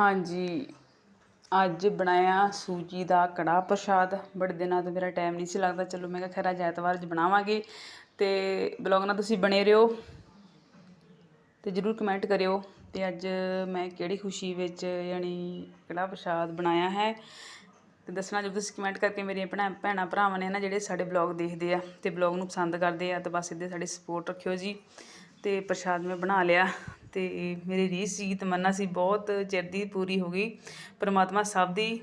ਹਾਂਜੀ, ਅੱਜ ਬਣਾਇਆ ਸੂਜੀ ਦਾ ਕੜਾਹ ਪ੍ਰਸ਼ਾਦ। ਬੜੇ ਦਿਨਾਂ ਤੋਂ ਮੇਰਾ ਟਾਈਮ ਨਹੀਂ ਸੀ ਲੱਗਦਾ। ਚਲੋ, ਮੈਂ ਕਿਹਾ ਖੈਰ ਅੱਜ ਐਤਵਾਰ ਅੱਜ ਬਣਾਵਾਂਗੇ। ਤੇ ਬਲੌਗ ਨਾਲ ਤੁਸੀਂ ਬਣੇ ਰਹੋ ਤੇ ਜਰੂਰ ਕਮੈਂਟ ਕਰਿਓ ਤੇ ਅੱਜ ਮੈਂ ਕਿਹੜੀ ਖੁਸ਼ੀ ਵਿੱਚ, ਯਾਨੀ ਕੜਾਹ ਪ੍ਰਸ਼ਾਦ ਬਣਾਇਆ ਹੈ। ਤੇ ਦੱਸਣਾ ਜਰੂਰ ਤੁਸੀਂ ਕਮੈਂਟ ਕਰਕੇ ਮੇਰੀਆਂ ਭੈਣਾਂ ਭੈਣਾਂ, ਭਰਾਵਾਂ ਨੇ ਨਾ ਜਿਹੜੇ ਸਾਡੇ ਬਲੌਗ ਦੇਖਦੇ ਆ ਤੇ ਬਲੌਗ ਨੂੰ ਪਸੰਦ ਕਰਦੇ ਆ, ਤੇ ਬਸ ਇੱਦਾਂ ਸਾਡੀ ਸਪੋਰਟ ਰੱਖਿਓ ਜੀ। ਤੇ ਪ੍ਰਸ਼ਾਦ ਮੈਂ ਬਣਾ ਲਿਆ। ਤੇ ਮੇਰੀ ਰੀਸ ਸੀ, ਤਮੰਨਾ ਸੀ, ਬਹੁਤ ਚਿਰ ਦੀ ਪੂਰੀ ਹੋ ਗਈ। ਪਰਮਾਤਮਾ ਸਭ ਦੀ,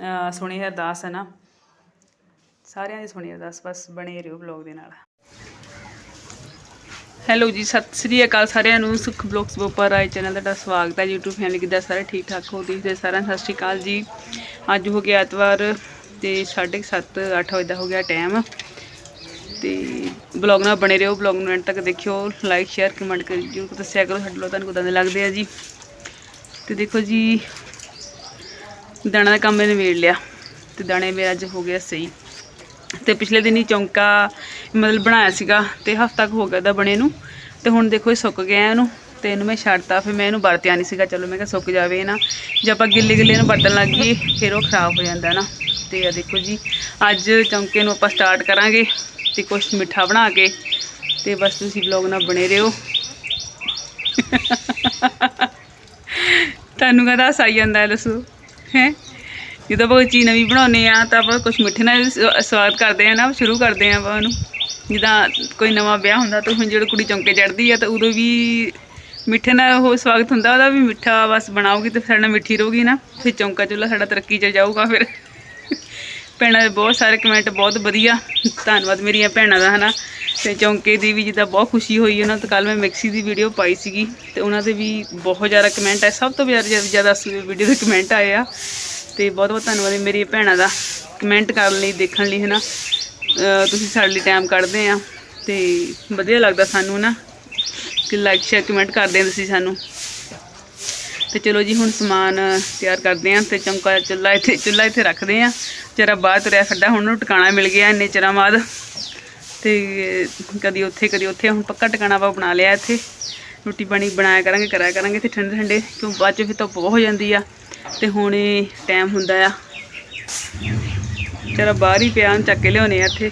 ਅਹ, ਸੁਣੀ ਅਰਦਾਸ ਹੈ ਨਾ। ਸਾਰਿਆਂ ਦੀ ਸੁਣੀ ਅਰਦਾਸ ਬਸ ਬਣੇ ਰਹੋ ਬਲੌਗ ਦੇ ਨਾਲ। ਹੈਲੋ ਜੀ, ਸਤਿ ਸ੍ਰੀ ਅਕਾਲ ਸਾਰਿਆਂ ਨੂੰ। ਸੁਖ ਬਲੌਗਸ ਉੱਪਰ ਰਾਏ ਚੈਨਲ ਦਾ ਤੁਹਾਡਾ ਸਵਾਗਤ ਹੈ। YouTube ਫੈਮਿਲੀ ਕਿੱਦਾਂ ਸਾਰੇ ਠੀਕ ਠਾਕ ਹੋ? ਦੇਖਦੇ ਸਾਰਿਆਂ ਸਤਿ ਸ੍ਰੀ ਅਕਾਲ ਜੀ। ਅੱਜ ਹੋ ਗਿਆ ਐਤਵਾਰ ਤੇ 7:30 8 ਵਜੇ ਦਾ ਹੋ ਗਿਆ ਟਾਈਮ ਤੇ ਬਲੌਗ ਨਾਲ ਬਣੇ ਰਹੋ ਬਲੌਗ ਨੂੰ ਐਂਡ ਤੱਕ ਦੇਖਿਓ ਲਾਈਕ ਸ਼ੇਅਰ ਕਮੈਂਟ ਕਰੀ ਜਰੂਰ ਦੱਸਿਆ ਕਰੋ, ਸਾਡੇ ਲੋ ਤੁਹਾਨੂੰ ਕਿਦਾਂ ਦੇ ਲੱਗਦੇ ਆ ਜੀ। ਤੇ ਦੇਖੋ ਜੀ, ਦਾਣਾ ਦਾ ਕੰਮ ਮੈंने ਨਿਬੇੜ ਲਿਆ, ਤੇ ਦਾਣੇ ਮੇਰਾ ਅੱਜ ਹੋ ਗਿਆ ਸਹੀ। ਤੇ ਪਿਛਲੇ ਦਿਨ ਹੀ ਚੌਂਕਾ ਮਤਲਬ ਬਣਾਇਆ ਸੀਗਾ, ਤੇ ਹਫ਼ਤਾ ਕੁ ਹੋ ਗਿਆ ਦਾ ਬਣੇ ਨੂੰ, ਤੇ ਹੁਣ ਦੇਖੋ ਇਹ ਸੁੱਕ ਗਿਆ ਇਹਨੂੰ, ਤੇ ਇਹਨੂੰ ਮੈਂ ਛੱਡਤਾ, ਫਿਰ ਮੈਂ ਇਹਨੂੰ ਵਰਤਿਆ ਨਹੀਂ ਸੀਗਾ, ਚਲੋ ਮੈਂ ਕਿਹਾ ਸੁੱਕ ਜਾਵੇ ਨਾ। ਜੇ ਆਪਾਂ ਗਿੱਲੇ ਗਿੱਲੇ ਨੂੰ ਵਰਤਣ ਲੱਗ ਗਏ, ਫਿਰ ਉਹ ਖਰਾਬ ਹੋ ਜਾਂਦਾ ਨਾ। ਤੇ ਆ ਦੇਖੋ ਜੀ, ਅੱਜ ਚੌਂਕੇ ਨੂੰ ਆਪਾਂ ਸਟਾਰਟ ਕਰਾਂਗੇ। ਤੇ ਕੁਝ ਮਿੱਠਾ ਬਣਾ ਕੇ ਤੇ ਬਸ ਤੁਸੀਂ ਵਲੌਗ ਨਾਲ ਬਣੇ ਰਹੋ। ਤੁਹਾਨੂੰ ਕਹਦਾ ਆਈ ਜਾਂਦਾ ਦੱਸੋ, ਹੈ? ਜਦੋਂ ਆਪਾਂ ਕੋਈ ਚੀਜ਼ ਨਵੀਂ ਬਣਾਉਂਦੇ ਆ ਤਾਂ ਆਪਾਂ ਕੁਝ ਮਿੱਠੇ ਨਾਲ ਸ- ਸਵਾਗਤ ਕਰਦੇ ਆ ਨਾ, ਸ਼ੁਰੂ ਕਰਦੇ ਆ ਆਪਾਂ ਉਹਨੂੰ। ਜਿੱਦਾਂ ਕੋਈ ਨਵਾਂ ਵਿਆਹ ਹੁੰਦਾ ਤਾਂ ਹੁਣ ਜਦੋਂ ਕੁੜੀ ਚੌਂਕੇ ਚੜ੍ਹਦੀ ਆ ਤਾਂ ਉਦੋਂ ਵੀ ਮਿੱਠੇ ਨਾਲ ਉਹ ਸਵਾਗਤ ਹੁੰਦਾ, ਉਹਦਾ ਵੀ ਮਿੱਠਾ ਬਸ ਬਣਾਓਗੀ ਤੇ ਸਾਡੇ ਨਾਲ ਮਿੱਠੀ ਰਹੂਗੀ ਨਾ। ਫਿਰ ਚੌਂਕਾ ਚੁੱਲ੍ਹਾ ਸਾਡਾ ਤਰੱਕੀ 'ਚ ਜਾਊਗਾ ਫਿਰ। ਭੈਣਾਂ ਦੇ ਬਹੁਤ ਸਾਰੇ ਕਮੈਂਟ ਬਹੁਤ ਵਧੀਆ। ਧੰਨਵਾਦ ਮੇਰੀਆਂ ਭੈਣਾਂ ਦਾ, ਹਨਾ। ਤੇ ਚੌਂਕੇ ਦੀ ਵੀ ਜਿੱਦਾਂ ਬਹੁਤ ਖੁਸ਼ੀ ਹੋਈ, ਉਹਨਾਂ ਤੋਂ ਕੱਲ ਮੈਂ ਮਿਕਸੀ ਦੀ ਵੀਡੀਓ ਪਾਈ ਸੀਗੀ। ਤੇ ਉਹਨਾਂ ਦੇ ਵੀ ਬਹੁਤ ਜ਼ਿਆਦਾ ਕਮੈਂਟ ਆਏ। ਸਭ ਤੋਂ ਜ਼ਿਆਦਾ ਜ਼ਿਆਦਾ ਵੀਡੀਓ ਦੇ ਕਮੈਂਟ ਆਏ ਆ। ਤੇ ਬਹੁਤ ਬਹੁਤ ਧੰਨਵਾਦ ਹੈ ਮੇਰੀਆਂ ਭੈਣਾਂ ਦਾ ਕਮੈਂਟ ਕਰਨ ਲਈ, ਦੇਖਣ ਲਈ, ਹਨਾ। ਅਹ ਤੁਸੀਂ ਸਾਡੇ ਲਈ ਟਾਈਮ ਕੱਢਦੇ ਆ। ਤੇ ਵਧੀਆ ਲੱਗਦਾ ਸਾਨੂੰ ਨਾ ਕਿ ਲਾਈਕ ਸ਼ੇਅਰ ਕਮੈਂਟ ਕਰਦੇ ਆ ਤੁਸੀਂ ਸਾਨੂੰ। ਤੇ ਚਲੋ ਜੀ, ਹੁਣ ਸਮਾਨ ਤਿਆਰ ਕਰਦੇ ਆਂ ਤੇ ਚੌਂਕਾ ਚੁੱਲ੍ਹਾ ਇੱਥੇ ਚੁੱਲ੍ਹਾ ਇੱਥੇ ਰੱਖਦੇ ਆਂ। ਜਰਾ ਬਾਹਰ ਤੁਰਿਆ ਫਿਰਦਾ, ਹੁਣ ਉਹਨੂੰ ਟਿਕਾਣਾ ਮਿਲ ਗਿਆ ਇੰਨੇ ਚਿਰਾਂ ਬਾਅਦ। ਤੇ ਕਦੀ ਉੱਥੇ ਕਦੀ ਉੱਥੇ, ਹੁਣ ਪੱਕਾ ਟਿਕਾਣਾ ਆਪਾਂ ਬਣਾ ਲਿਆ ਇੱਥੇ। ਰੋਟੀ ਪਾਣੀ ਬਣਾਇਆ ਕਰਾਂਗੇ, ਕਰਾਇਆ ਕਰਾਂਗੇ ਤੇ ਠੰਡੇ ਠੰਡੇ, ਕਿਉਂ ਬਾਅਦ ਚ ਫਿਰ ਧੁੱਪ ਬਹੁਤ ਹੋ ਜਾਂਦੀ ਆ। ਤੇ ਹੁਣ ਟਾਈਮ ਹੁੰਦਾ ਆ। ਜਰਾ ਬਾਹਰ ਹੀ ਪਿਆ ਨੂੰ ਚੱਕ ਕੇ ਲਿਆਉਣੇ ਆ ਇੱਥੇ।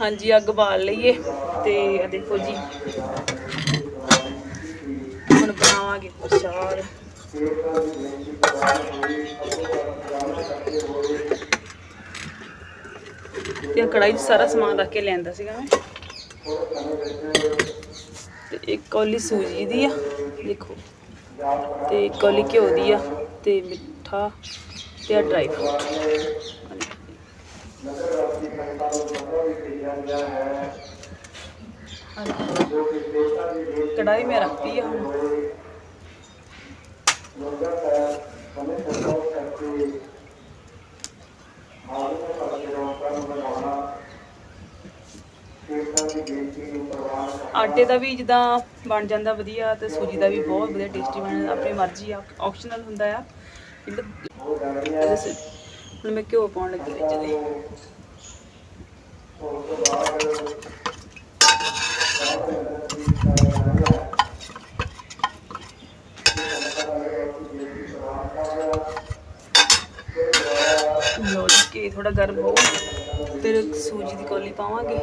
ਹਾਂਜੀ, ਅੱਗ ਬਾਲ ਲਈਏ ਤੇ ਆ ਦੇਖੋ ਜੀ। ਹੁਣ ਬਣਾਵਾਂਗੇ ਪ੍ਰਸ਼ਾਦ ਤੇ ਕੜਾਈ 'ਚ ਸਾਰਾ ਸਮਾਨ ਰੱਖ ਕੇ ਲੈਂਦਾ ਸੀਗਾ ਮੈਂ। ਤੇ ਇੱਕ ਕੌਲੀ ਸੂਜੀ ਦੀ ਆ, ਦੇਖੋ। ਤੇ ਇੱਕ ਕੌਲੀ ਘਿਓ ਦੀ ਆ, ਤੇ ਮਿੱਠਾ ਤੇ ਆ ਡਰਾਈ ਫਰੂਟ ਕੜਾਈ ਮੈਂ ਰੱਖਤੀ ਆ ਹੁਣ। ਆਟੇ ਦਾ ਵੀ ਜਿੱਦਾਂ ਬਣ ਜਾਂਦਾ ਵਧੀਆ ਤੇ ਸੂਜੀ ਦਾ ਵੀ ਬਹੁਤ ਵਧੀਆ ਟੇਸਟੀ ਬਣ ਆਪਣੀ ਮਰਜ਼ੀ ਆ ਆਪਸ਼ਨਲ ਹੁੰਦਾ ਆ। ਹੁਣ ਮੈਂ ਘਿਓ ਪਾਉਣ ਲੱਗੀ ਵਿੱਚ ਦੇ। ਲੋ ਜੀ ਥੋੜਾ ਗਰਮ ਹੋ। ਫਿਰ ਸੂਜੀ ਦੀ ਕੌਲੀ ਪਾਵਾਂਗੇ।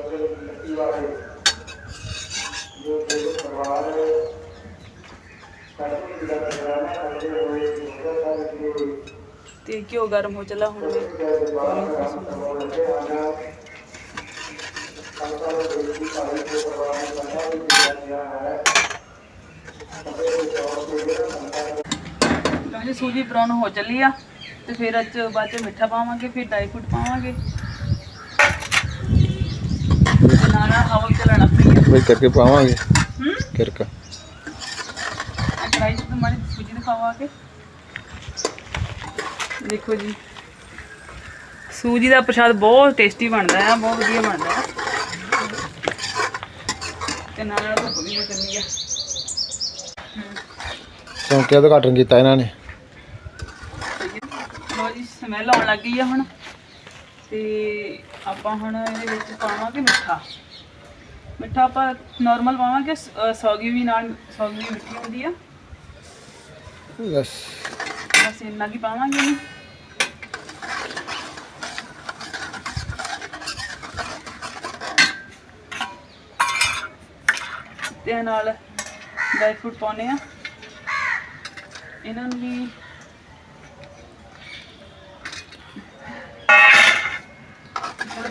ਤੇ ਘਿਓ ਗਰਮ ਹੋ ਚੱਲਾ ਹੁਣ ਮੈਂ ਕੌਲੀ ਸੂਜੀ। ਲਓ ਜੀ, ਸੂਜੀ ਬਰਾਊਨ ਹੋ ਚੱਲੀ ਆ। ਤੇ ਫਿਰ ਅੱਜ ਬਾਅਦ ਚ ਮਿੱਠਾ ਪਾਵਾਂਗੇ ਫਿਰ ਡਰਾਈ ਫਰੂਟ ਪਾਵਾਂਗੇ। ਤੇ ਨਾਲ ਹਵਾ ਚੱਲਣਾ ਪਈ ਕਰਕੇ ਪਾਵਾਂਗੇ। ਹੂੰ? ਕਿਰਕਾ। ਕੜਾਈ ਚ ਜਿਹੀ ਸੂਜੀ ਦਿਖਾਵਾ ਕੇ। ਦੇਖੋ ਜੀ। ਸੂਜੀ ਦਾ ਪ੍ਰਸ਼ਾਦ ਬਹੁਤ ਟੇਸਟੀ ਬਣਦਾ ਹੈ ਬਹੁਤ ਵਧੀਆ ਬਣਦਾ ਹੈ ਤੇ ਨਾਲ ਨਾਲ ਧੁੱਪ ਵੀ ਹੋ। ਚੱਲੀ ਆ ਚੌਂਕਿਆ ਉਦਘਾਟਨ ਕੀਤਾ ਇਹਨਾਂ ਨੇ। ਸਮੈਲ ਆਉਣ ਲੱਗ ਗਈ ਆ ਹੁਣ। ਤੇ ਆਪਾਂ ਹੁਣ ਇਹਦੇ ਵਿੱਚ ਪਾਵਾਂਗੇ ਮਿੱਠਾ। ਮਿੱਠਾ ਆਪਾਂ ਨਾਰਮਲ ਪਾਵਾਂਗੇ ਸੌਗੀ ਵੀ ਨਾਲ ਸੌਗੀ ਵੀ ਮਿੱਠੀ ਹੁੰਦੀ ਆ। ਬਸ। ਬਸ ਇੰਨਾ ਕੀ ਪਾਵਾਂਗੇ ਇਹਨੂੰ। ਤੇ ਨਾਲ ਡਰਾਈ ਫਰੂਟ ਪਾਉਣੇ ਆ। ਇਹਨਾਂ ਨੂੰ ਵੀ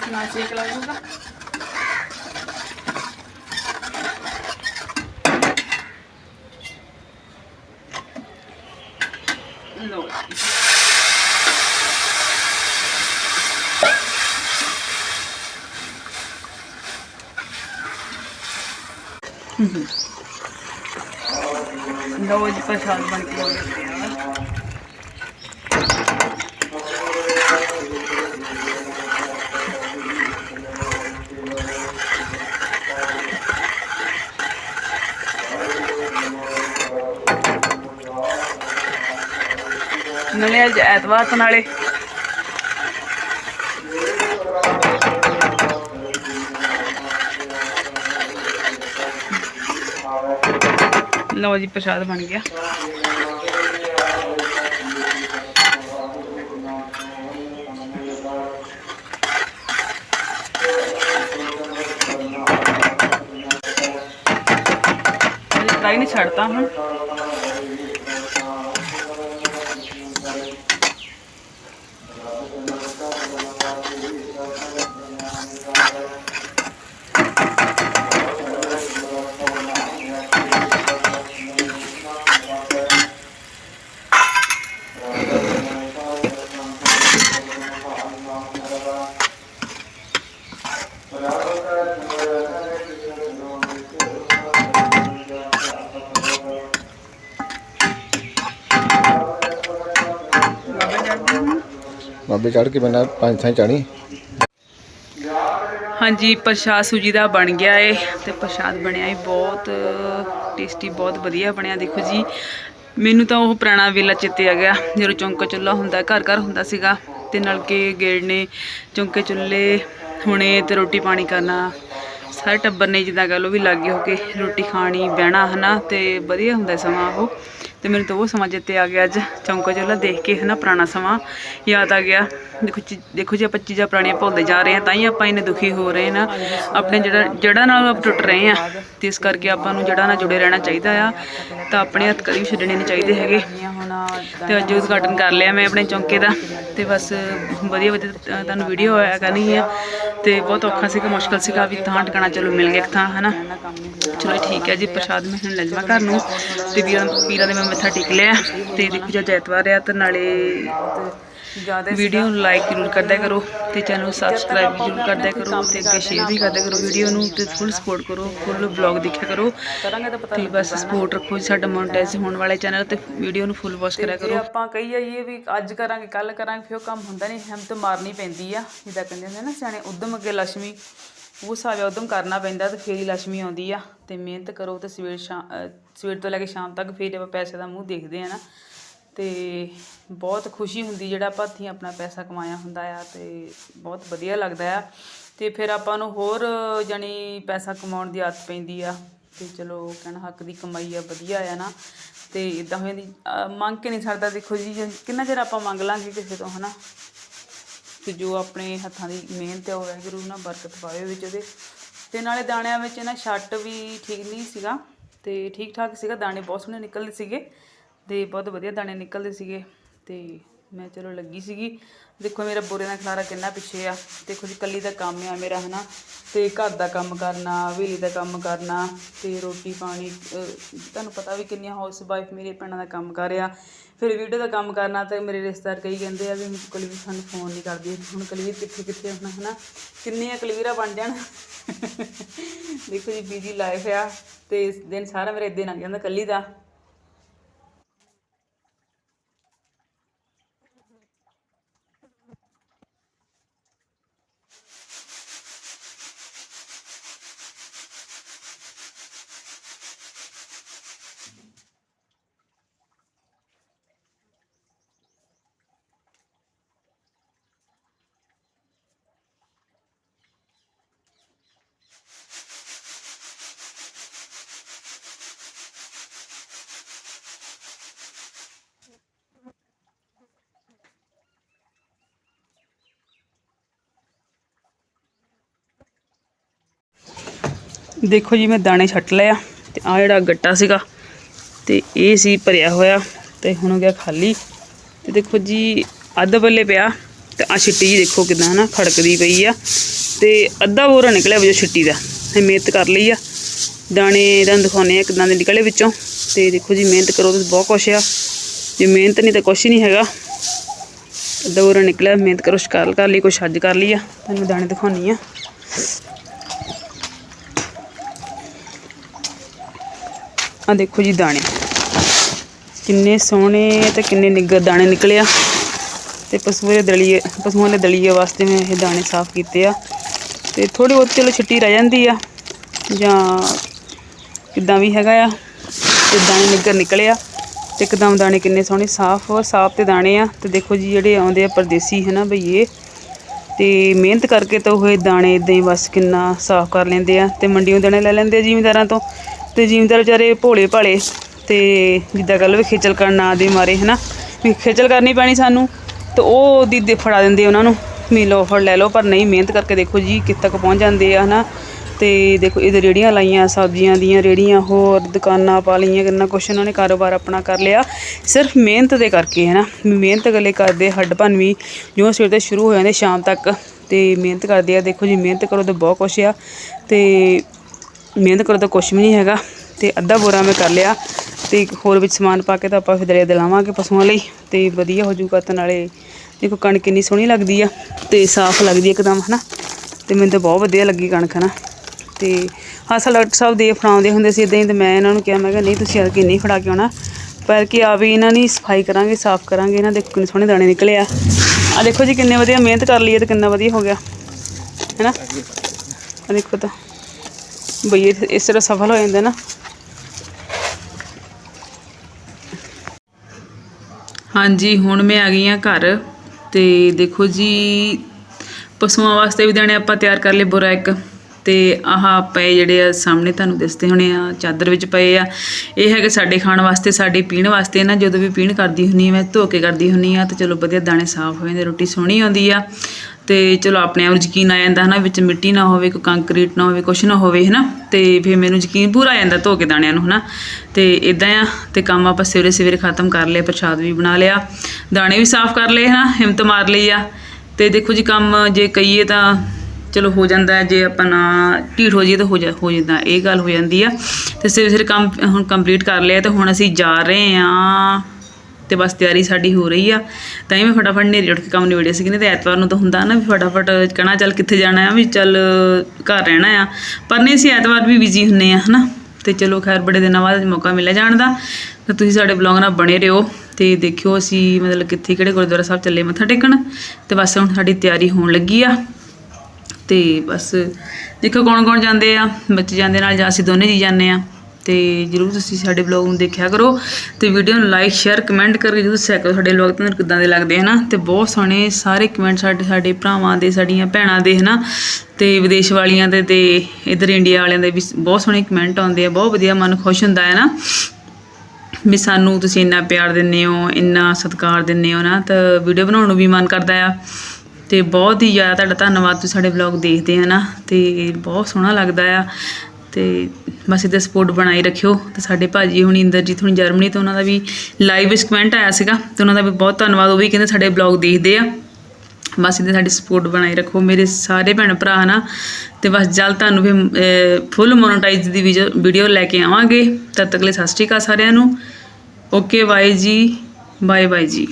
ਥੋੜਾ ਜਿਹਾ ਸੇਕ ਲੱਗੂਗਾ ਲੋ ਜੀ ਲੋ ਜੀ ਪ੍ਰਸ਼ਾਦ ਬਣ ਕੇ ਹੋ ਗਿਆ ਤਿਆਰ ਨਾਲੇ ਅੱਜ ਐਤਵਾਰ ਤੋਂ ਨਾਲੇ ਲਓ ਜੀ ਪ੍ਰਸ਼ਾਦ ਬਣ ਗਿਆ। ਕੜਾਈ ਨੇ ਛੱਡਤਾ ਹੁਣ। ਬਾਬੇ ਚੜ ਕੇ ਬੰਦਾ ਪੰਜ ਥਾਂ ਚਾਣੀ ਹਾਂਜੀ, ਪ੍ਰਸ਼ਾਦ ਸੂਜੀ ਦਾ ਬਣ ਗਿਆ ਏ ਤੇ ਪ੍ਰਸ਼ਾਦ ਬਣਿਆ ਏ ਬਹੁਤ ਟੇਸਟੀ ਬਹੁਤ ਵਧੀਆ ਬਣਿਆ, ਦੇਖੋ ਜੀ। ਮੈਨੂੰ ਤਾਂ ਉਹ ਪੁਰਾਣਾ ਵੇਲਾ ਚਿੱਤੇ ਆ ਗਿਆ, ਜਦੋਂ ਚੌਂਕਾ ਚੁੱਲ੍ਹਾ ਹੁੰਦਾ, ਘਰ ਘਰ ਹੁੰਦਾ ਸੀਗਾ ਤੇ ਨਲਕੇ ਗੇੜਨੇ ਚੌਂਕੇ ਚੁੱਲੇ ਹੁਣੇ ਤੇ ਰੋਟੀ ਪਾਣੀ ਕਰਨਾ, ਸਾਰੇ ਟੱਬਰ ਨੇ ਜਿੱਦਾਂ ਕਹ ਲਓ ਵੀ ਲਾਗੇ ਹੋ ਕੇ ਰੋਟੀ ਖਾਣੀ, ਬਹਿਣਾ, ਹਨਾ, ਤੇ ਵਧੀਆ ਹੁੰਦਾ ਸਮਾਂ ਉਹ। ਤੇ ਮੈਨੂੰ ਤਾਂ ਉਹ ਸਮਾਂ ਜਿੱਤੇ ਆ ਗਿਆ ਅੱਜ। ਚੌਂਕਾ ਚੁੱਲ੍ਹਾ ਦੇਖ ਕੇ, ਹਨਾ, ਪੁਰਾਣਾ ਸਮਾਂ ਯਾਦ ਆ ਗਿਆ। ਦੇਖੋ ਚੀ- ਦੇਖੋ ਜੀ, ਆਪਾਂ ਚੀਜ਼ਾਂ ਪੁਰਾਣੀਆਂ ਭੁੱਲਦੇ ਜਾ ਰਹੇ ਹਾਂ, ਤਾਂ ਹੀ ਆਪਾਂ ਇੰਨੇ ਦੁਖੀ ਹੋ ਰਹੇ ਨਾ। ਆਪਣੇ ਜਿਹੜਾ ਜੜ੍ਹਾਂ ਨਾਲ ਆਪਾਂ ਟੁੱਟ ਰਹੇ ਆ ਤੇ ਇਸ ਕਰਕੇ ਆਪਾਂ ਨੂੰ ਜੜ੍ਹਾਂ ਨਾਲ ਜੁੜੇ ਰਹਿਣਾ ਚਾਹੀਦਾ ਆ, ਤਾਂ ਆਪਣੇ ਹੱਥ ਕਦੀ ਵੀ ਛੱਡਣੇ ਨਹੀਂ ਚਾਹੀਦੇ ਹੈਗੇ। ਤੇ ਅੱਜ ਉਦਘਾਟਨ ਕਰ ਲਿਆ ਮੈਂ ਆਪਣੇ ਚੌਂਕੇ ਦਾ, ਤੇ ਬਸ ਵਧੀਆ ਵਧੀਆ ਤੁਹਾਨੂੰ ਵੀਡੀਓ ਆਇਆ ਕਰਨੀ ਆ। ਤੇ ਬਹੁਤ ਔਖਾ ਸੀਗਾ, ਮੁਸ਼ਕਲ ਸੀਗਾ ਵੀ ਥਾਂ ਟਿਕਾਣਾ, ਚਲੋ ਮਿਲ ਗਿਆ ਇੱਕ ਥਾਂ, ਹਨਾ। ਚਲੋ ਠੀਕ ਹੈ ਜੀ, ਪ੍ਰਸ਼ਾਦ ਮੈਂ ਹੁਣ ਲੈ ਜਾਵਾਂ ਘਰ ਨੂੰ। ਤੇ ਵੀਰਾਂ ਪੀਰਾਂ ਦੇ ਮੈਂ ਮੱਥਾ ਟੇਕ ਲਿਆ ਤੇ ਦੇਖੋ ਜੇ ਐਤਵਾਰ ਆ ਤਾਂ ਨਾਲੇ ਵੀਡੀਓ ਨੂੰ ਲਾਈਕ ਜ਼ਰੂਰ ਕਰਦਿਆ ਕਰੋ ਤੇ ਚੈਨਲ ਨੂੰ ਸਬਸਕ੍ਰਾਈਬ ਜ਼ਰੂਰ ਕਰਦਿਆ ਕਰੋ ਤੇ ਅੱਗੇ ਸ਼ੇਅਰ ਵੀ ਕਰਦਿਆ ਕਰੋ ਵੀਡੀਓ ਨੂੰ ਤੇ ਫੁੱਲ ਸਪੋਰਟ ਕਰੋ ਫੁੱਲ ਵਲੌਗ ਦੇਖਿਆ ਕਰੋ ਤੇ ਬਸ ਸਪੋਰਟ ਰੱਖੋ ਸਾਡਾ ਮੋਨਟਾਈਜ਼ ਹੋਣ ਵਾਲੇ ਚੈਨਲ ਤੇ ਵੀਡੀਓ ਨੂੰ ਫੁੱਲ ਵਾਚ ਕਰਿਆ ਕਰੋ। ਆਪਾਂ ਕਹੀ ਜਾਈਏ ਵੀ ਅੱਜ ਕਰਾਂਗੇ ਕੱਲ ਕਰਾਂਗੇ ਫਿਰ ਉਹ ਕੰਮ ਹੁੰਦਾ ਨਹੀਂ ਹਮਤ ਮਾਰਨੀ ਪੈਂਦੀ ਆ ਜਿੱਦਾਂ ਕਹਿੰਦੇ ਹੁੰਦੇ ਨਾ ਸਿਆਣੇ ਉਦਮ ਅੱਗੇ ਲక్ష్ਮੀ ਉਹ ਸਾਰਾ ਉਦਮ ਕਰਨਾ ਪੈਂਦਾ ਤੇ ਫੇਰ ਹੀ ਲక్ష్ਮੀ ਆਉਂਦੀ ਆ ਤੇ ਮਿਹਨਤ ਕਰੋ ਤੇ ਸਵੇਰ ਸ਼ਾਮ ਸਵੇਰ ਤੋਂ ਲੈ ਕੇ ਸ਼ਾਮ ਤੱਕ ਫੇਰ ਆਪਾਂ ਪੈਸੇ ਦਾ ਮੂੰਹ ਦੇਖਦੇ ਆ ਨਾ। ਤੇ ਬਹੁਤ ਖੁਸ਼ੀ ਹੁੰਦੀ ਜਿਹੜਾ ਆਪਾਂ ਹੱਥੀਂ ਆਪਣਾ ਪੈਸਾ ਕਮਾਇਆ ਹੁੰਦਾ ਆ ਤੇ ਬਹੁਤ ਵਧੀਆ ਲੱਗਦਾ ਆ। ਤੇ ਫਿਰ ਆਪਾਂ ਨੂੰ ਹੋਰ ਜਾਨੀ ਪੈਸਾ ਕਮਾਉਣ ਦੀ ਆਦਤ ਪੈਂਦੀ ਆ। ਤੇ ਚਲੋ ਕਹਿਣਾ ਹੱਕ ਦੀ ਕਮਾਈ ਆ, ਵਧੀਆ ਆ ਨਾ। ਤੇ ਇਦਾਂ ਹੋ ਜਾਂਦੀ ਮੰਗ ਕੇ ਨਹੀਂ ਛੱਡਦਾ, ਦੇਖੋ ਜੀ ਕਿੰਨਾ ਚਿਰ ਆਪਾਂ ਮੰਗ ਲਾਂਗੇ ਕਿਸੇ ਤੋਂ, ਹਨਾ। ਤੇ ਜੋ ਆਪਣੇ ਹੱਥਾਂ ਦੀ ਮਿਹਨਤ ਹੈ ਉਹ ਵਾਹਿਗੁਰੂ ਨਾ ਬਰਕਤ ਪਾਵੇ ਵਿੱਚ ਉਹਦੇ। ਤੇ ਨਾਲੇ ਦਾਣਿਆਂ ਵਿੱਚ ਨਾ ਛੱਟ ਵੀ ਠੀਕ ਨਹੀਂ ਸੀਗਾ। ਤੇ ਠੀਕ ਠਾਕ ਸੀਗਾ, ਦਾਣੇ ਬਹੁਤ ਸੋਹਣੇ ਨਿਕਲਦੇ ਸੀਗੇ ਤੇ ਬਹੁਤ ਵਧੀਆ ਦਾਣੇ ਨਿਕਲਦੇ ਸੀਗੇ ਤੇ ਮੈਂ ਚਲੋ ਲੱਗੀ ਸੀਗੀ। ਦੇਖੋ ਮੇਰਾ ਬੋਰੇ ਦਾ ਖਲਾਰਾ ਕਿੰਨਾ ਪਿੱਛੇ ਆ। ਦੇਖੋ ਜੀ ਕੱਲੀ ਦਾ ਕੰਮ ਆ ਮੇਰਾ, ਹਨਾ। ਤੇ ਘਰ ਦਾ ਕੰਮ ਕਰਨਾ, ਹਵੇਲੀ ਦਾ ਕੰਮ ਕਰਨਾ ਤੇ ਰੋਟੀ ਪਾਣੀ ਤੁਹਾਨੂੰ ਪਤਾ ਵੀ ਕਿੰਨੀਆਂ ਹਾਊਸ ਵਾਈਫ ਮੇਰੇ ਭੈਣਾਂ ਦਾ ਕੰਮ ਕਰ ਆ ਫਿਰ ਵੀਡੀਓ ਦਾ ਕੰਮ ਕਰਨਾ ਤੇ ਮੇਰੇ ਰਿਸ਼ਤੇਦਾਰ ਕਈ ਕਹਿੰਦੇ ਆ ਵੀ ਕੁਲਵੀਰ ਸਾਨੂੰ ਫੋਨ ਨਹੀਂ ਕਰਦੀ। ਹੁਣ ਕੁਲਵੀਰ ਕਿੱਥੇ ਕਿੱਥੇ ਹੁਣ ਹਨਾ। ਕਿੰਨੀਆਂ ਕੁਲਵੀਰਾਂ ਬਣ ਜਾਣ। ਦੇਖੋ ਜੀ ਬੀਜੀ ਲਾਈਫ ਆ। ਤੇ ਇਸ ਦਿਨ ਸਾਰਾ ਮੇਰਾ ਇਦਾਂ ਲੰਘ ਜਾਂਦਾ ਕੱਲੀ ਦਾ। ਦੇਖੋ ਜੀ, ਮੈਂ ਦਾਣੇ ਛੱਟ ਲਿਆ ਤੇ ਆ ਜਿਹੜਾ ਗੱਟਾ ਸੀਗਾ ਤੇ ਇਹ ਸੀ ਭਰਿਆ ਹੋਇਆ ਤੇ ਹੁਣ ਹੋ ਗਿਆ ਖਾਲੀ। ਤੇ ਦੇਖੋ ਜੀ, ਅੱਧ ਬੱਲੇ ਪਿਆ ਤੇ ਆ ਛਿੱਟੀ ਜੀ ਦੇਖੋ ਕਿਦਾਂ ਹਨਾ ਖੜਕਦੀ ਪਈ ਆ ਤੇ ਅੱਧਾ ਬੋਰਾ ਨਿਕਲਿਆ ਵਜੋ ਛਿੱਟੀ ਦਾ ਇਹ ਮਿਹਨਤ ਕਰ ਲਈ ਆ। ਦਾਣੇ ਤੁਹਾਨੂੰ ਦਿਖਾਉਂਦੇ ਆ ਕਿਦਾਂ ਦੇ ਨਿਕਲੇ ਵਿੱਚੋਂ ਤੇ ਦੇਖੋ ਜੀ, ਮਿਹਨਤ ਕਰੋ ਤੇ ਬਹੁਤ ਕੁਛ ਆ। ਜੇ ਮਿਹਨਤ ਨਹੀਂ ਤਾਂ ਕੁਛ ਨਹੀਂ ਹੈਗਾ। ਅੱਧਾ ਬੋਰਾ ਨਿਕਲਿਆ, ਮਿਹਨਤ ਕਰੋ, ਸ਼ਿਕਾਰ ਕਰ ਲਈ, ਕੁਛ ਅੱਜ ਕਰ ਲਈ ਆ। ਤੁਹਾਨੂੰ ਦਾਣੇ ਦਿਖਾਉਣੀ ਆ। ਆ ਦੇਖੋ ਜੀ ਦਾਣੇ। ਕਿੰਨੇ ਸੋਹਣੇ ਤੇ ਕਿੰਨੇ ਨਿੱਗਰ ਦਾਣੇ ਨਿਕਲੇ ਆ। ਤੇ ਪਸ਼ੂਆਂ ਦੇ ਦਲੀਏ, ਪਸ਼ੂਆਂ ਦੇ ਦਲੀਏ ਵਾਸਤੇ ਮੈਂ ਇਹ ਦਾਣੇ ਸਾਫ਼ ਕੀਤੇ ਆ। ਤੇ ਥੋੜੀ ਬਹੁਤ ਚਲੋ ਛਿੱਟੀ ਰਹਿ ਜਾਂਦੀ ਆ, ਜਾਂ ਕਿੱਦਾਂ ਵੀ ਹੈਗਾ ਆ, ਤੇ ਦਾਣੇ ਨਿੱਗਰ ਨਿਕਲਿਆ ਆ। ਤੇ ਇੱਕਦਮ ਦਾਣੇ ਕਿੰਨੇ ਸੋਹਣੇ ਸਾਫ਼ ਸਾਫ਼ ਤੇ ਦਾਣੇ ਆ। ਤੇ ਦੇਖੋ ਜੀ ਜਿਹੜੇ ਆਉਂਦੇ ਆ ਪਰਦੇਸੀ ਹੈ ਨਾ ਭਈਏ ਤੇ ਮਿਹਨਤ ਕਰਕੇ ਤਾਂ ਉਹ ਇਹ ਦਾਣੇ ਇਦਾਂ ਹੀ ਬਸ ਕਿੰਨਾ ਸਾਫ਼ ਕਰ ਲੈਂਦੇ ਆ। ਤੇ ਮੰਡੀੋਂ ਦਾਣੇ ਲੈ ਲੈਂਦੇ ਆ ਜ਼ਿਮੀਂਦਾਰਾਂ ਤੋਂ। ਤੇ ਜ਼ਿਮੀਂਦਾਰ ਵਿਚਾਰੇ ਭੋਲੇ ਭਾਲੇ ਤੇ ਜਿੱਦਾਂ ਗੱਲ ਵੀ ਖੇਚਲ ਕਰਨ ਨਾ ਦੇ ਮਾਰੇ, ਹਨਾ? ਵੀ ਖੇਚਲ ਕਰਨੀ ਪੈਣੀ ਸਾਨੂੰ, ਤੇ ਉਹ ਦੀ ਦੇ ਫੜਾ ਦਿੰਦੇ ਉਹਨਾਂ ਨੂੰ, ਵੀ ਲਓ, ਫੜ ਲੈ ਲਓ, ਪਰ ਨਹੀਂ, ਮਿਹਨਤ ਕਰਕੇ ਦੇਖੋ ਜੀ, ਕਿੱਥੇ ਤੱਕ ਪਹੁੰਚ ਜਾਂਦੇ ਆ, ਹਨਾ? ਤੇ ਦੇਖੋ, ਇਹਦੇ ਰੇੜੀਆਂ ਲਾਈਆਂ, ਸਬਜ਼ੀਆਂ ਦੀਆਂ ਰੇੜੀਆਂ ਹੋਰ ਦੁਕਾਨਾਂ ਪਾ ਲਈਆਂ, ਕਿੰਨਾ ਕੁਛ ਉਹਨਾਂ ਨੇ ਕਾਰੋਬਾਰ ਆਪਣਾ ਕਰ ਲਿਆ। ਸਿਰਫ ਮਿਹਨਤ ਦੇ ਕਰਕੇ ਹੈ ਨਾ ਮਿਹਨਤ ਗਲੇ ਕਰਦੇ ਹੱਡ ਭੰਨ ਵੀ, ਜਿਉਂ ਸਵੇਰ ਤੋਂ ਸ਼ੁਰੂ ਹੋ ਜਾਂਦੇ ਸ਼ਾਮ ਤੱਕ, ਤੇ ਮਿਹਨਤ ਕਰਦੇ ਆ, ਦੇਖੋ ਜੀ, ਮਿਹਨਤ ਕਰੋ ਤਾਂ ਬਹੁਤ ਕੁਛ ਆ, ਤੇ ਮਿਹਨਤ ਕਰੋ ਤਾਂ ਕੁਛ ਵੀ ਨਹੀਂ ਹੈਗਾ ਤੇ ਅੱਧਾ ਬੋਰਾ ਮੈਂ ਕਰ ਲਿਆ ਤੇ ਹੋਰ ਵਿੱਚ ਸਮਾਨ ਪਾ ਕੇ ਤਾਂ ਆਪਾਂ ਫਿਰ ਦਰਿਆ ਦਿਲਾਵਾਂਗੇ ਪਸ਼ੂਆਂ ਲਈ ਤੇ ਵਧੀਆ ਹੋ ਜਾਊਗਾ ਤੇ ਨਾਲੇ ਦੇਖੋ ਕਣਕ ਕਿੰਨੀ ਸੋਹਣੀ ਲੱਗਦੀ ਆ ਤੇ ਸਾਫ਼ ਲੱਗਦੀ ਆ ਇੱਕਦਮ, ਹਨਾ? ਤੇ ਮੈਨੂੰ ਤਾਂ ਬਹੁਤ ਵਧੀਆ ਲੱਗੀ ਕਣਕ ਨਾ ਤੇ ਅਸਲ ਡਾਕਟਰ ਸਾਹਿਬ ਦੇ ਫੜਾਉਂਦੇ ਹੁੰਦੇ ਸੀ ਇਦਾਂ ਹੀ ਤੇ ਮੈਂ ਇਹਨਾਂ ਨੂੰ ਕਿਹਾ, ਮੈਂ ਕਿਹਾ, ਨਹੀਂ, ਤੁਸੀਂ ਆ ਨਹੀਂ ਫੜਾ ਕੇ ਆਉਣਾ, ਪਰ ਕਿ ਆ ਵੀ ਇਹਨਾਂ ਦੀ ਸਫ਼ਾਈ ਕਰਾਂਗੇ, ਸਾਫ਼ ਕਰਾਂਗੇ, ਇਹਨਾਂ ਦੇ ਕਿੰਨੇ ਸੋਹਣੇ ਦਾਣੇ ਨਿਕਲੇ ਆ। ਆ ਦੇਖੋ ਜੀ ਕਿੰਨੇ ਵਧੀਆ ਮਿਹਨਤ ਕਰ ਲਈ ਹੈ ਤੇ ਕਿੰਨਾ ਵਧੀਆ ਹੋ ਗਿਆ, ਹੈਨਾ? ਆ ਦੇਖੋ ਤਾਂ। ਬਈ ਇਸ ਤਰ੍ਹਾਂ ਸਫਲ ਹੋ ਜਾਂਦਾ ਨਾ। ਹਾਂਜੀ, ਹੁਣ ਮੈਂ ਆ ਗਈ ਆ ਘਰ ਤੇ ਦੇਖੋ ਜੀ, ਪਸ਼ੂਆਂ ਵਾਸਤੇ ਵੀ ਦਾਣੇ ਆਪਾਂ ਤਿਆਰ ਕਰ ਲਏ ਬੁਰਾ ਇੱਕ। ਤੇ ਆਹ ਪਏ ਜਿਹੜੇ ਆ ਸਾਹਮਣੇ ਤੁਹਾਨੂੰ ਦਿਸਦੇ ਹੋਣੇ ਆ, ਚਾਦਰ ਵਿੱਚ ਪਏ ਆ। ਇਹ ਹੈਗੇ ਸਾਡੇ ਖਾਣ ਵਾਸਤੇ, ਸਾਡੇ ਪੀਣ ਵਾਸਤੇ ਨਾ, ਜਦੋਂ ਵੀ ਪੀਣ ਕਰਦੀ ਹੁੰਨੀ ਆ, ਮੈਂ ਧੋ ਕੇ ਕਰਦੀ ਹੁੰਨੀ ਆ ਤੇ ਚਲੋ ਵਧੀਆ ਦਾਣੇ ਸਾਫ਼ ਹੋ ਜਾਂਦੇ, ਰੋਟੀ ਸੋਹਣੀ ਆਉਂਦੀ ਆ। ਤੇ ਚਲੋ ਆਪਣੇ ਆਪ ਨੂੰ ਯਕੀਨ ਆ ਜਾਂਦਾ ਹਨਾ, ਵਿੱਚ ਮਿੱਟੀ ਨਾ ਹੋਵੇ, ਕੋਈ ਕੰਕਰੀਟ ਨਾ ਹੋਵੇ, ਕੁਛ ਨਾ ਹੋਵੇ, ਹਨਾ। ਤੇ ਫਿਰ ਮੈਨੂੰ ਯਕੀਨ ਪੂਰਾ ਆ ਜਾਂਦਾ ਧੋ ਕੇ ਦਾਣਿਆਂ ਨੂੰ, ਹਨਾ। ਤੇ ਇਦਾਂ ਆ, ਤੇ ਕੰਮ ਆਪਾਂ ਸਵੇਰੇ ਸਵੇਰੇ ਖਤਮ ਕਰ ਲਿਆ ਪ੍ਰਸ਼ਾਦ ਵੀ ਬਣਾ ਲਿਆ, ਦਾਣੇ ਵੀ ਸਾਫ਼ ਕਰ ਲਏ, ਹਨਾ, ਹਿੰਮਤ ਮਾਰ ਲਈ ਆ। ਤੇ ਦੇਖੋ ਜੀ ਕੰਮ ਜੇ ਕਹੀਏ ਤਾਂ ਚਲੋ ਹੋ ਜਾਂਦਾ ਜੇ ਆਪਾਂ ਨਾ ਢੀਠ ਹੋ ਜਾਈਏ ਤਾਂ ਹੋ ਜਾ, ਹੋ ਜਾਂਦਾ, ਇਹ ਗੱਲ ਹੋ ਜਾਂਦੀ ਆ। ਤੇ ਸਵੇਰੇ ਸਵੇਰੇ ਕੰਮ ਹੁਣ ਕੰਪਲੀਟ ਕਰ ਲਿਆ ਤੇ ਹੁਣ ਅਸੀਂ ਜਾ ਰਹੇ ਆ ਤੇ ਬਸ ਤਿਆਰੀ ਸਾਡੀ ਹੋ ਰਹੀ ਆ। ਤਾਂ ਹੀ ਮੈਂ ਫਟਾਫਟ ਨੇਰੇ ਉੱਠ ਕੇ ਕੰਮ ਨਿਬੇੜਿਆ ਸੀ। ਕਿ ਤੇ ਐਤਵਾਰ ਨੂੰ ਤਾਂ ਹੁੰਦਾ ਨਾ ਵੀ ਫਟਾਫਟ ਕਹਿਣਾ ਚੱਲ ਕਿੱਥੇ ਜਾਣਾ ਆ, ਵੀ ਚੱਲ ਘਰ ਰਹਿਣਾ ਆ। ਪਰ ਨਹੀਂ, ਅਸੀਂ ਐਤਵਾਰ ਵੀ ਬਿਜ਼ੀ ਹੁੰਨੇ ਆ, ਹਨਾ। ਤੇ ਚਲੋ ਖੈਰ, ਬੜੇ ਦਿਨਾਂ ਬਾਅਦ ਮੌਕਾ ਮਿਲਿਆ ਜਾਣ ਦਾ। ਤਾਂ ਤੁਸੀਂ ਸਾਡੇ ਬਲੌਗ ਨਾਲ ਬਣੇ ਰਹੋ ਤੇ ਦੇਖਿਓ ਅਸੀਂ ਮਤਲਬ ਕਿੱਥੇ ਕਿਹੜੇ ਗੁਰਦੁਆਰਾ ਸਾਹਿਬ ਚੱਲੇ ਮੱਥਾ ਟੇਕਣ। ਤੇ ਬਸ ਹੁਣ ਸਾਡੀ ਤਿਆਰੀ ਹੋਣ ਲੱਗੀ ਆ। ਤੇ ਬਸ ਦੇਖੋ ਕੌਣ ਕੌਣ ਜਾਂਦੇ ਆ, ਬੱਚੇ ਜਾਂਦੇ ਨਾਲ ਜਾਂ ਅਸੀਂ ਦੋਨੇ ਜੀ ਜਾਂਦੇ ਆ। ਤੇ ਜਰੂਰ ਤੁਸੀਂ ਸਾਡੇ ਬਲੌਗ ਨੂੰ ਦੇਖਿਆ ਕਰੋ ਤੇ ਵੀਡੀਓ ਨੂੰ ਲਾਈਕ ਸ਼ੇਅਰ ਕਮੈਂਟ ਕਰਕੇ ਜਰੂਰ ਦੱਸਿਆ ਕਰੋ ਸਾਡੇ ਬਲੌਗ ਤੁਹਾਨੂੰ ਕਿੱਦਾਂ ਦੇ ਲੱਗਦੇ ਹਨਾ? ਤੇ ਬਹੁਤ ਸੋਹਣੇ ਸਾਰੇ ਕਮੈਂਟ ਸਾਡੇ ਸਾਡੇ ਭਰਾਵਾਂ ਦੇ, ਸਾਡੀਆਂ ਭੈਣਾਂ ਦੇ, ਹਨਾ? ਤੇ ਵਿਦੇਸ਼ ਵਾਲੀਆਂ ਦੇ ਤੇ ਇਧਰ ਇੰਡੀਆ ਵਾਲਿਆਂ ਦੇ ਵੀ ਬਹੁਤ ਸੋਹਣੇ ਕਮੈਂਟ ਆਉਂਦੇ ਆ, ਬਹੁਤ ਵਧੀਆ ਮਨ ਖੁਸ਼ ਹੁੰਦਾ ਹੈ ਨਾ ਵੀ ਸਾਨੂੰ ਤੁਸੀਂ ਇੰਨਾ ਪਿਆਰ ਦਿੰਦੇ ਹੋ, ਇੰਨਾ ਸਤਿਕਾਰ ਦਿੰਦੇ ਹੋ ਨਾ ਤਾਂ ਵੀਡੀਓ ਬਣਾਉਣ ਨੂੰ ਵੀ ਮਨ ਕਰਦਾ ਆ। ਤੇ ਬਹੁਤ ਹੀ ਜ਼ਿਆਦਾ ਤੁਹਾਡਾ ਧੰਨਵਾਦ ਤੁਸੀਂ ਸਾਡੇ ਵਲੌਗ ਦੇਖਦੇ ਆ ਨਾ ਤੇ ਬਹੁਤ ਸੋਹਣਾ ਲੱਗਦਾ ਆ। ਤੇ ਬਸ ਇਹਦਾ ਸਪੋਰਟ ਬਣਾਈ ਰੱਖਿਓ। ਤੇ ਸਾਡੇ ਭਾਜੀ ਹੁਣੀ ਇੰਦਰਜੀਤ ਹੁਣੀ ਜਰਮਨੀ ਤੋਂ ਉਹਨਾਂ ਦਾ ਵੀ ਲਾਈਵ ਵਿੱਚ ਕਮੈਂਟ ਆਇਆ ਸੀਗਾ। ਤੇ ਉਹਨਾਂ ਦਾ ਵੀ ਬਹੁਤ ਧੰਨਵਾਦ। ਉਹ ਵੀ ਕਹਿੰਦੇ ਸਾਡੇ ਵਲੌਗ ਦੇਖਦੇ ਆ। ਬਸ ਇਹਦੇ ਸਾਡੀ ਸਪੋਰਟ ਬਣਾਈ ਰੱਖੋ। ਮੇਰੇ ਸਾਰੇ ਭੈਣ ਭਰਾ ਨਾ ਤੇ ਬਸ ਜਲ ਤੁਹਾਨੂੰ ਵੀ ਫੁੱਲ ਮੋਨੋਟਾਈਜ਼ ਦੀ ਵੀਡੀਓ ਲੈ ਕੇ ਆਵਾਂਗੇ। ਤਦ ਤੱਕ ਲਈ ਸਤਿ ਸ਼੍ਰੀ ਅਕਾਲ ਸਾਰਿਆਂ ਨੂੰ। ਓਕੇ ਬਾਈ ਜੀ। ਬਾਏ ਬਾਏ ਜੀ।